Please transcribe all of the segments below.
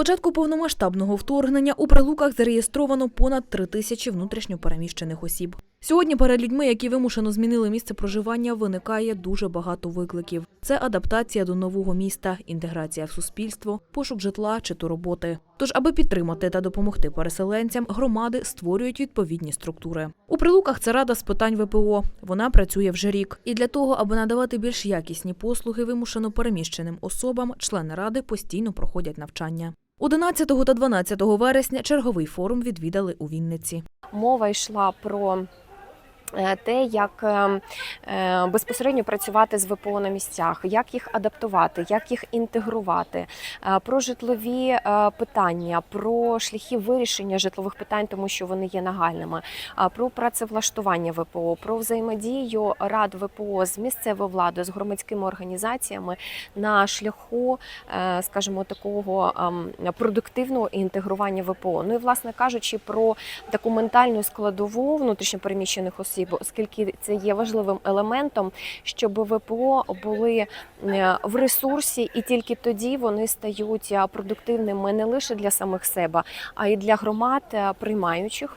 початку повномасштабного вторгнення у прилуках зареєстровано понад три тисячі внутрішньопереміщених осіб. Сьогодні перед людьми, які вимушено змінили місце проживання, виникає дуже багато викликів: це адаптація до нового міста, інтеграція в суспільство, пошук житла чи то роботи. Тож, аби підтримати та допомогти переселенцям, громади створюють відповідні структури. У прилуках це рада з питань ВПО. Вона працює вже рік. І для того, аби надавати більш якісні послуги вимушено переміщеним особам, члени ради постійно проходять навчання. 11 та 12 вересня черговий форум відвідали у Вінниці. Мова йшла про те, як е, е, безпосередньо працювати з ВПО на місцях, як їх адаптувати, як їх інтегрувати, е, про житлові е, питання, про шляхи вирішення житлових питань, тому що вони є нагальними, про працевлаштування ВПО, про взаємодію рад ВПО з місцевою владою, з громадськими організаціями на шляху, е, скажімо, такого ем, продуктивного інтегрування ВПО. Ну і власне кажучи, про таку ментальну складову внутрішньопереміщених осіб, оскільки це є важливим елементом, щоб ВПО були е, в ресурсі, і тільки тоді вони стають е, продуктивними не лише для самих себе, а й для громад е, приймаючих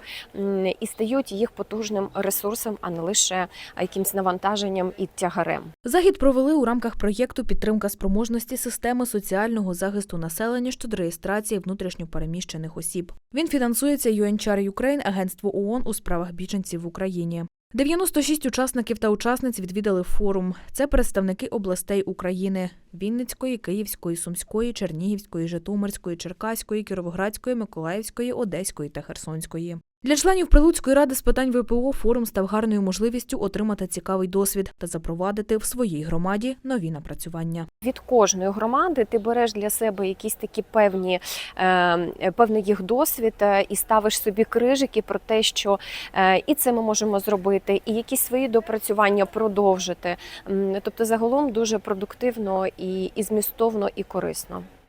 і стають їх потужним ресурсом, а не лише якимсь навантаженням і тягарем. Захід провели у рамках проєкту Підтримка спроможності системи соціального захисту населення щодо реєстрації внутрішньопереміщених осіб. Він фінансується UNHCR Ukraine, агентство ООН у справах біженців в Україні. 96 учасників та учасниць відвідали форум. Це представники областей України: Вінницької, Київської, Сумської, Чернігівської, Житомирської, Черкаської, Кіровоградської, Миколаївської, Одеської та Херсонської. Для членів Прилуцької ради з питань ВПО форум став гарною можливістю отримати цікавий досвід та запровадити в своїй громаді нові напрацювання. Від кожної громади ти береш для себе якісь такі певні е, певний їх досвід е, і ставиш собі крижики про те, що е, і це ми можемо зробити, і якісь свої допрацювання продовжити. Тобто, загалом дуже продуктивно і, і змістовно і корисно.